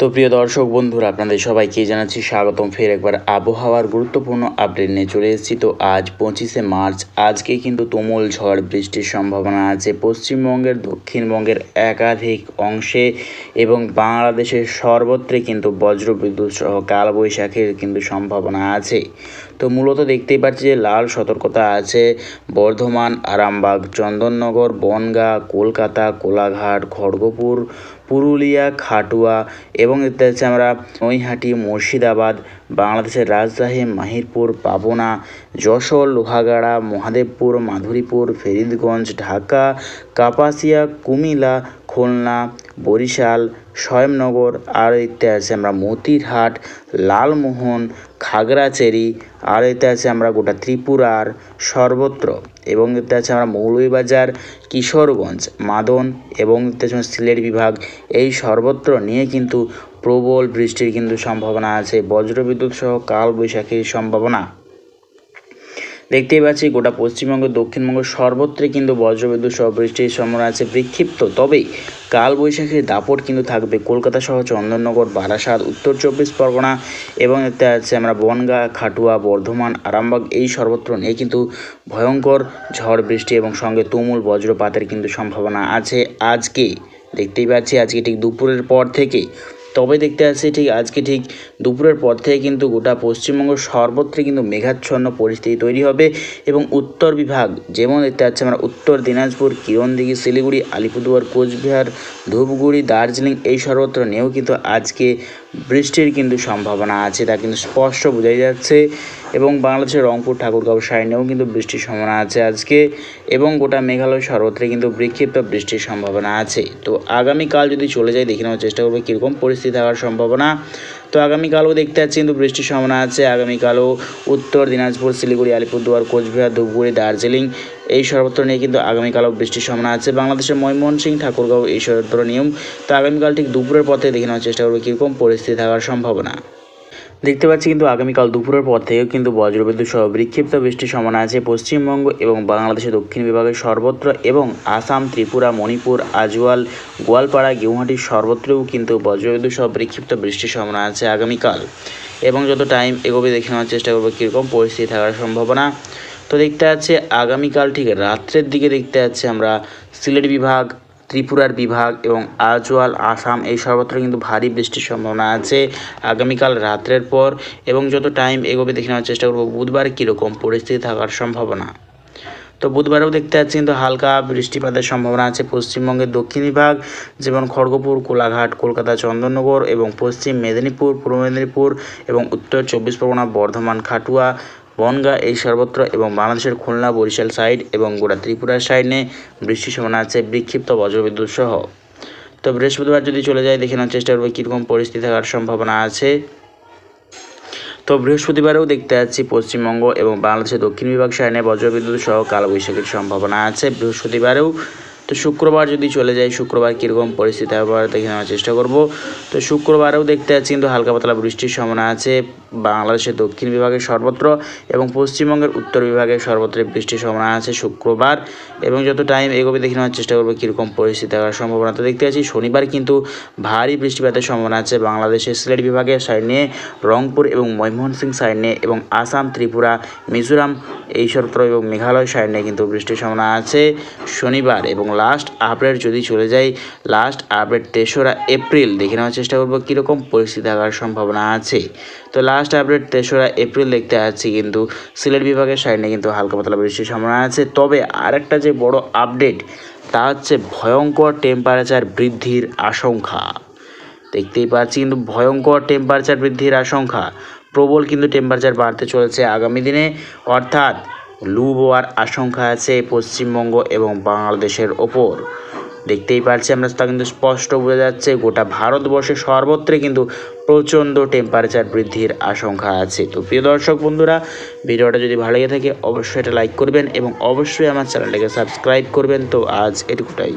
তো প্রিয় দর্শক বন্ধুরা, আপনাদের সবাইকে জানাচ্ছি স্বাগতম। ফের একবার আবহাওয়ার গুরুত্বপূর্ণ আপডেট নিয়ে চলে এসেছি। তো আজ পঁচিশে মার্চ, আজকে কিন্তু তুমুল ঝড় বৃষ্টির সম্ভাবনা আছে। পশ্চিমবঙ্গের, দক্ষিণবঙ্গের একাধিক অংশে এবং বাংলাদেশের সর্বত্রে কিন্তু বজ্রবিদ্যুৎ সহ কালবৈশাখীর কিন্তু সম্ভাবনা আছে। তো মূলত দেখতেই পাচ্ছি যে লাল সতর্কতা আছে। বর্ধমান, আরামবাগ, চন্দননগর, বনগাঁ, কলকাতা, কোলাঘাট, খড়গপুর, পুরুলিয়া, খাটুয়া এবং এতে আছে আমরা নৈহাটি, মুর্শিদাবাদ, বাংলাদেশের রাজশাহী মাহিরপুর, পাবনা, যশোর, লোহাগাড়া, মহাদেবপুর, মাধুরীপুর, ফরিদগঞ্জ, ঢাকা, কাপাসিয়া, কুমিল্লা খুলনা, বরিশাল, স্বয়ংনগর, আর এতে আছে আমরা মতিরহাট, লালমোহন খাগড়াচেরি আর এতে আছে আমরা গোটা ত্রিপুরার সর্বত্র। এবং এতে আছে আমরা মৌলভীবাজার, কিশোরগঞ্জ, মাদন এবং আছে সিলেট বিভাগ। এই সর্বত্র নিয়ে কিন্তু প্রবল বৃষ্টির কিন্তু সম্ভাবনা আছে। বজ্রবিদ্যুৎ সহ কালবৈশাখীর সম্ভাবনা। দেখতেই পাচ্ছি গোটা পশ্চিমবঙ্গ, দক্ষিণবঙ্গ সর্বত্রে কিন্তু বজ্রবিদ্যুৎ সহ বৃষ্টির সম্ভাবনা আছে বিক্ষিপ্ত। তবেই কালবৈশাখীর দাপট কিন্তু থাকবে কলকাতা সহ চন্দননগর, বারাসাত, উত্তর চব্বিশ পরগনা এবং এতে আছে আমরা বনগাঁ, খাটুয়া, বর্ধমান, আরামবাগ, এই সর্বত্র নিয়ে কিন্তু ভয়ঙ্কর ঝড় বৃষ্টি এবং সঙ্গে তুমুল বজ্রপাতের কিন্তু সম্ভাবনা আছে আজকে। দেখতেই পাচ্ছি আজকে ঠিক দুপুরের পর থেকে তবে দেখতে আসছি ঠিক আজকে ঠিক দুপুরের পর থেকে কিন্তু গোটা পশ্চিমবঙ্গ সর্বত্র কিন্তু মেঘাচ্ছন্ন পরিস্থিতি তৈরি হবে এবং উত্তর বিভাগ, যেমন দেখতে পাচ্ছি আমরা উত্তর দিনাজপুর, কিরণদিঘি, শিলিগুড়ি, আলিপুরদুয়ার, কোচবিহার, ধূপগুড়ি, দার্জিলিং এই সর্বত্র নিয়েও কিন্তু আজকে বৃষ্টির কিন্তু সম্ভাবনা আছে, তা কিন্তু স্পষ্ট বোঝাই যাচ্ছে এবং বাংলাদেশের রংপুর, ঠাকুরগাঁও সাইনেও কিন্তু বৃষ্টির সম্ভাবনা আছে আজকে এবং গোটা মেঘালয় সর্বত্রে কিন্তু বিক্ষিপ্ত বৃষ্টির সম্ভাবনা আছে। তো আগামীকাল যদি চলে যায়, দেখে নেওয়ার চেষ্টা করব কীরকম পরিস্থিতি থাকার সম্ভাবনা। তো আগামীকালও দেখতে পাচ্ছি কিন্তু বৃষ্টির সম্ভাবনা আছে। আগামীকালও উত্তর দিনাজপুর, শিলিগুড়ি, আলিপুরদুয়ার, কোচবিহার, ধূপগুড়ি, দার্জিলিং এই সর্বত্র নিয়ে কিন্তু আগামীকালও বৃষ্টির সম্ভাবনা আছে। বাংলাদেশের ময়মনসিংহ ঠাকুরগাঁও এই সর্বত্র নিয়ম। তো আগামীকাল ঠিক দুপুরের পথে দেখে নেওয়ার চেষ্টা করব কীরকম পরিস্থিতি থাকার সম্ভাবনা। দেখতে পাচ্ছি কিন্তু আগামীকাল দুপুরের পর থেকেও কিন্তু বজ্রবিদ্যুৎ সহ বিক্ষিপ্ত বৃষ্টির সম্ভাবনা আছে পশ্চিমবঙ্গ এবং বাংলাদেশের দক্ষিণ বিভাগের সর্বত্র এবং আসাম, ত্রিপুরা, মণিপুর, আজওয়াল, গোয়ালপাড়া, গেউহাটির সর্বত্রেও কিন্তু বজ্রবিদ্যুৎ সহ বিক্ষিপ্ত বৃষ্টির সম্ভাবনা আছে আগামীকাল। এবং যত টাইম এগোবে দেখে নেওয়ার চেষ্টা করব কীরকম পরিস্থিতি থাকার সম্ভাবনা। তো দেখতে আছে আগামীকাল ঠিক রাত্রের দিকে দেখতে যাচ্ছে আমরা সিলেট বিভাগ, ত্রিপুরার বিভাগ এবং আজওয়াল, আসাম এই সর্বত্র কিন্তু ভারী বৃষ্টির সম্ভাবনা আছে আগামীকাল রাত্রের পর এবং যত টাইম এগোবে দেখে নেওয়ার চেষ্টা করব বুধবার কীরকম পরিস্থিতি থাকার সম্ভাবনা। তো বুধবারেও দেখতে পাচ্ছি কিন্তু হালকা বৃষ্টিপাতের সম্ভাবনা আছে পশ্চিমবঙ্গের দক্ষিণ বিভাগ যেমন খড়গপুর, কোলাঘাট, কলকাতা, চন্দননগর এবং পশ্চিম মেদিনীপুর, পূর্ব মেদিনীপুর এবং উত্তর চব্বিশ পরগনা, বর্ধমান, খাটুয়া বনগাঁ, এই সর্বত্র এবং বাংলাদেশের খুলনা, বরিশাল সাইড এবং গোটা ত্রিপুরার সাইডে বৃষ্টির সম্ভাবনা আছে, বিক্ষিপ্ত বজ্রবিদ্যুৎ সহ। তো বৃহস্পতিবার যদি চলে যায়, দেখে নেওয়ার চেষ্টা করব কীরকম পরিস্থিতি থাকার সম্ভাবনা আছে। তো বৃহস্পতিবারেও দেখতে যাচ্ছি পশ্চিমবঙ্গ এবং বাংলাদেশের দক্ষিণ বিভাগ সাইনে বজ্রবিদ্যুৎ সহ কালবৈশাখীর সম্ভাবনা আছে। বৃহস্পতিবারেও তো শুক্রবার যদি চলে যায় শুক্রবার কীরকম পরিস্থিতি হবে দেখে নেওয়ার চেষ্টা করব। তো শুক্রবারেও দেখতে যাচ্ছি কিন্তু হালকা পাতলা বৃষ্টির সম্ভাবনা আছে। বাংলাদেশের দক্ষিণ বিভাগের সর্বত্র এবং পশ্চিমবঙ্গের উত্তর বিভাগের সর্বত্র বৃষ্টির সম্ভাবনা আছে শুক্রবার। এবং যত টাইম এগোবে দেখে নেওয়ার চেষ্টা করব কীরকম পরিস্থিতি থাকার সম্ভাবনা। তো দেখতে পাচ্ছি শনিবার কিন্তু ভারী বৃষ্টিপাতের সম্ভাবনা আছে বাংলাদেশের সিলেট বিভাগের সাইড নিয়ে, রংপুর এবং ময়মনসিংহ সাইড নিয়ে এবং আসাম, ত্রিপুরা, মিজোরাম, এই সর্বত্র এবং মেঘালয় সাইড নিয়ে কিন্তু বৃষ্টির সম্ভাবনা আছে শনিবার এবং লাস্ট আপডেট যদি চলে যায় লাস্ট আপডেট তেসরা এপ্রিল। দেখে নেওয়ার চেষ্টা করব কীরকম পরিস্থিতি থাকার সম্ভাবনা আছে। তো লাস্ট আপডেট তেসরা এপ্রিল দেখতে পাচ্ছি কিন্তু সিলেট বিভাগের সাইডে কিন্তু হালকা পাতলা বৃষ্টির সম্ভাবনা আছে। তবে আরেকটা যে বড় আপডেট তা হচ্ছে ভয়ঙ্কর টেম্পারেচার বৃদ্ধির আশঙ্কা। দেখতেই পাচ্ছি কিন্তু ভয়ঙ্কর টেম্পারেচার বৃদ্ধির আশঙ্কা। প্রবল কিন্তু টেম্পারেচার বাড়তে চলেছে আগামী দিনে। অর্থাৎ লু বোয়ার আশঙ্কা আছে পশ্চিমবঙ্গ এবং বাংলাদেশের ওপর। দেখতেই পারছি আমরা, তা কিন্তু স্পষ্ট বোঝা যাচ্ছে, গোটা ভারতবর্ষে সর্বত্রে কিন্তু প্রচণ্ড টেম্পারেচার বৃদ্ধির আশঙ্কা আছে। তো প্রিয় দর্শক বন্ধুরা, ভিডিওটা যদি ভালো লেগে থাকে, অবশ্যই এটা লাইক করবেন এবং অবশ্যই আমার চ্যানেলটাকে সাবস্ক্রাইব করবেন। তো আজ এটুকুটাই।